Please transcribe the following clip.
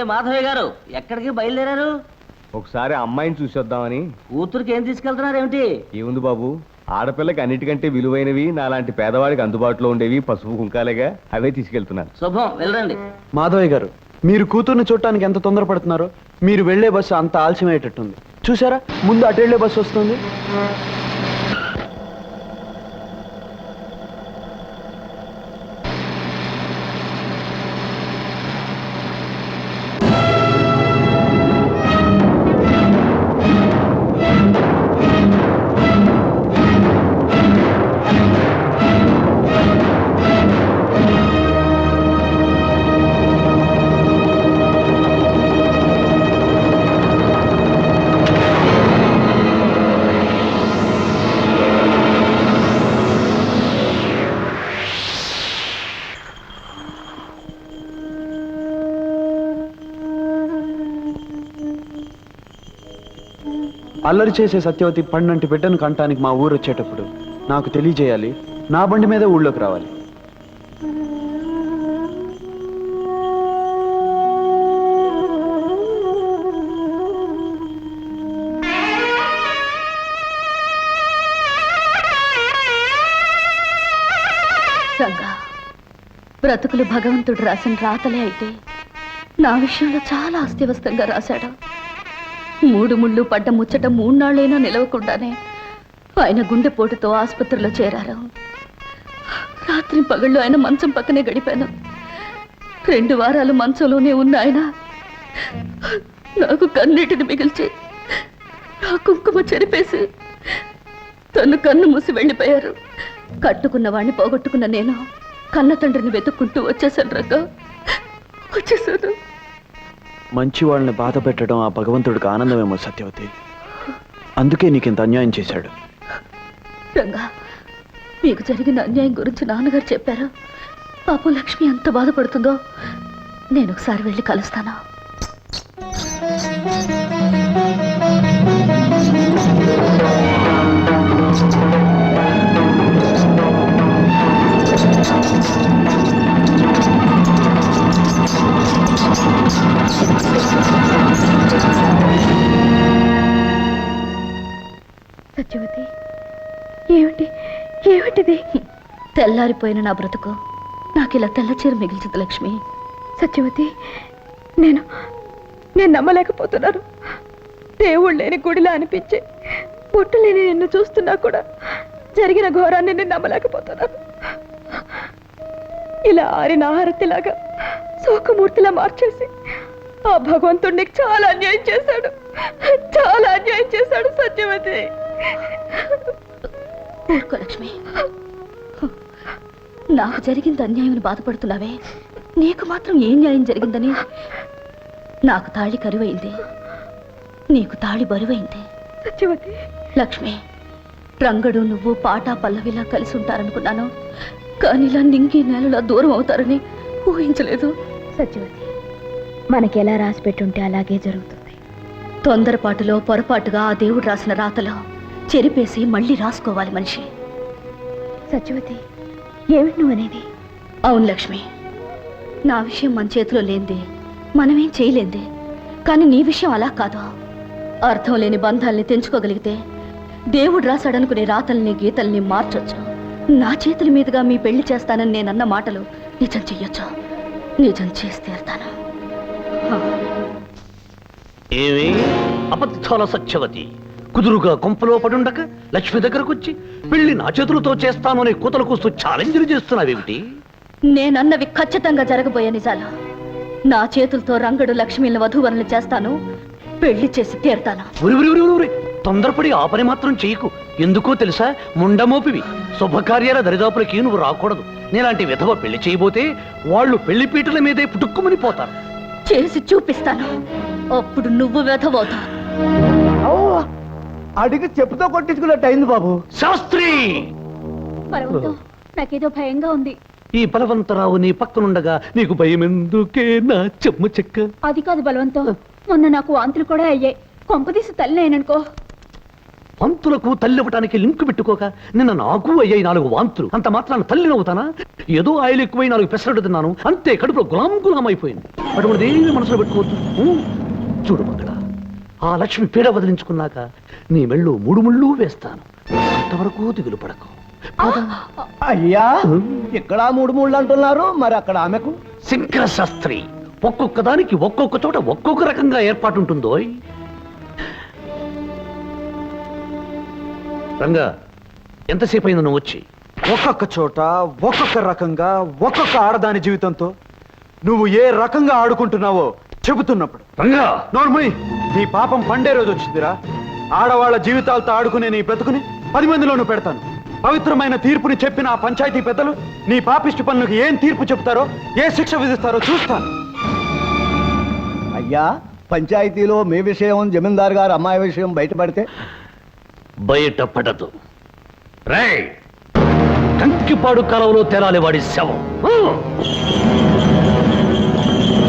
ఏమండి మాధవయ్య గారు. ఎక్కడికి బయలుదేరారు? ఒకసారి అమ్మాయిని చూసొద్దామని కూతురికి ఏం తీసుకెళ్తున్నారు ఏమిటి? ఏముంది బాబు? ఆడపిల్లకి అన్నిటికంటే విలువైనవి నాలాంటి పేదవాడికి అందుబాటులో ఉండేవి పసుపు కుంకాలేగా అవే తీసుకెళ్తున్నాను. శుభం వెళ్ళండి. మాధవయ్య గారు మీరు కూతుర్ని చూడటానికి ఎంత తొందరపడుతున్నారో మీరు వెళ్ళే బస్సు అంత ఆలస్యమయ్యేటట్టుంది. చూసారా ముందు అటు వెళ్ళే బస్సు వస్తుంది. అల్లరి చేసే సత్యవతి పండంటి బిడ్డను కంటానికి మా ఊరు వచ్చేటప్పుడు నాకు తెలియజేయాలి. నా బండి మీద ఊళ్ళోకి రావాలి. రంగా బ్రతుకులు భగవంతుడు రాసిన రాతలే అయితే నా విషయంలో చాలా అస్తవ్యస్తంగా రాశాడు. మూడు ముళ్ళు పడ్డ ముచ్చట మూడునాళ్ళైనా నిలవకుండానే ఆయన గుండెపోటుతో ఆసుపత్రిలో చేరారు. రాత్రి పగళ్ళు ఆయన మంచం పక్కనే గడిపాను. రెండు వారాలు మంచంలోనే ఉన్న ఆయన నాకు కన్నీటిని మిగిల్చి నా కుంకుమ చెరిపేసి తను కన్ను మూసి వెళ్ళిపోయారు. కట్టుకున్న వాణ్ణి పోగొట్టుకున్న నేను కన్న తండ్రిని వెతుక్కుంటూ వచ్చేసాను రగ్గ వచ్చేసాను మంచి వాళ్ళని బాధ పెట్టడం ఆ భగవంతుడికి ఆనందమేమో సత్యవతి. అందుకే నీకింత అన్యాయం చేశాడు. రంగా మీకు జరిగిన అన్యాయం గురించి నాన్నగారు చెప్పారు. పాపం లక్ష్మి ఎంత బాధపడుతుందో నేను ఒకసారి వెళ్ళి కలుస్తాను. ఏమిటిది? తెల్లారిపోయిన నా బ్రతుకు. నాకు ఇలా తెల్ల చీర మిగిల్చింది లక్ష్మి. సత్యవతి నేను నేను నమ్మలేకపోతున్నాను. దేవుడు లేని గుడిలా అనిపించే పుట్టు లేని నిన్ను చూస్తున్నా కూడా జరిగిన ఘోరాన్ని నేను నమ్మలేకపోతున్నాను. ఇలా ఆరిన ఆహారతిలాగా శోకమూర్తిలా మార్చేసి ఆ భగవంతుడు నీకు చాలా అన్యాయం చేశాడు. చాలా అన్యాయం చేశాడు సత్యవతి. ఊరుకో లక్ష్మి. నాకు జరిగింది అన్యాయం బాధపడుతున్నావే. నీకు మాత్రం ఏం న్యాయం జరిగిందని? నాకు తాళి కరువైంది. నీకు తాళి బరువైంది. లక్ష్మి రంగడు నువ్వు పాట పల్లవిలా కలిసి ఉంటారనుకున్నాను. కానీ ఇలా నింగి నేలలా దూరం అవుతారని ఊహించలేదు. సత్యవతి మనకి ఎలా రాసి పెట్టుంటే అలాగే జరుగుతుంది. తొందరపాటులో పొరపాటుగా ఆ దేవుడు రాసిన రాతలో చెరిపేసి మళ్ళీ రాసుకోవాలి మనిషి. సత్యవతి ఏమిటి నువ్వు అనేది అవును లక్ష్మి. నా విషయం మన చేతిలో లేంది మనమేం చేయలేంది. కానీ నీ విషయం అలా కాదు. అర్థం లేని బంధాల్ని తెంచుకోగలిగితే దేవుడు రాశాడనుకునే రాతల్ని గీతల్ని మార్చొచ్చు. నా చేతుల మీదుగా మీ పెళ్ళి చేస్తానని నేనన్న మాటలు నిజం చెయ్యొచ్చు. నిజం చేసి తీరుతాను. ఏమి? అబద్ధాల సత్యవతి? కుదురుగా కొంపలో పడుండక లక్ష్మి దగ్గరకు వచ్చి పెళ్ళి నా చేతులతో చేస్తాను అనే కూతలు కూస్తూ ఛాలెంజ్లు చేస్తున్నావేమిటి? నేనన్నవి ఖచ్చితంగా జరగబోయే నిజాలు. నా చేతులతో రంగడు లక్ష్మిని వధూవరులు చేస్తాను పెళ్ళి చేసి తీరుతాను. తొందరపడి ఆ పని మాత్రం చెయ్యకు ఎందుకో తెలుసా? ముండమోపివి శుభకార్యాల దరిదాపులకి నువ్వు రాకూడదు. నేలాంటి విధవ పెళ్ళి చేయబోతే వాళ్ళు పెళ్ళి పీటల మీదే పుట్టుక్కుమని పోతారు. చేసి చూపిస్తాను. అప్పుడు నువ్వు వెధవవుతావు. అడిగి చెప్పుతో కొట్టించుకున్నట్టు అయింది బాబు. శాస్త్రి! పర్వతం నాకేదో భయంగా ఉంది. ఈ బలవంతరావు నీ పక్కనుండగా నీకు భయం ఎందుకే నా చెమ్ము చెక్క? అది కాదు బలవంతం మొన్న నాకు వాంతులు కూడా అయ్యాయి. కొంపదీసి తల్లి అయిననుకో. వంతులకు తల్లి ఇవ్వటానికి లింకు పెట్టుకోక నిన్న నాకు అయ్యాయి నాలుగు వాంతులు. అంత మాత్రాన తల్లి నవ్వుతానా? ఏదో ఆయిల్ ఎక్కువై నాలుగు పెసరట్టు తిన్నాను. అంతే కడుపులో గులాం గులాం అయిపోయింది. అటువంటిది ఏమీ మనసులో పెట్టుకోవద్దు? చూడు మంగళ. ఆ లక్ష్మి పీడ వదిలించుకున్నాక నీ మెళ్ళు మూడు ముళ్ళు వేస్తాను. అంతవరకు దిగులు పడకు. అయ్యా ఇక్కడ మూడు మూడు అంటున్నారు మరి అక్కడ ఆమెకు? శంకర శాస్త్రి ఒక్కొక్క దానికి ఒక్కొక్క చోట ఒక్కొక్క రకంగా ఏర్పాటు ఉంటుందో? రంగా ఎంతసేపు అయింది నువ్వు వచ్చి? ఒక్కొక్క చోట ఒక్కొక్క రకంగా ఒక్కొక్క ఆడదాని జీవితంతో నువ్వు ఏ రకంగా ఆడుకుంటున్నావో చెబుతున్నప్పుడు. రంగా! నోర్మయ్ నీ పాపం పండే రోజు వచ్చిందిరా. ఆడవాళ్ళ జీవితాలతో ఆడుకునే నీ బ్రతుకుని పది మందిలోనూ పెడతాను. పవిత్రమైన తీర్పుని చెప్పిన ఆ పంచాయతీ పెద్దలు నీ పాపిష్టి పనులకు ఏం తీర్పు చెప్తారో ఏ శిక్ష విధిస్తారో చూస్తాను. అయ్యా పంచాయతీలో మీ విషయం జమీందార్ గారు అమ్మాయి విషయం బయటపడితే? బయట పడదు రే కంకిపాడు కాలంలో తేలాలి వాడి శవం!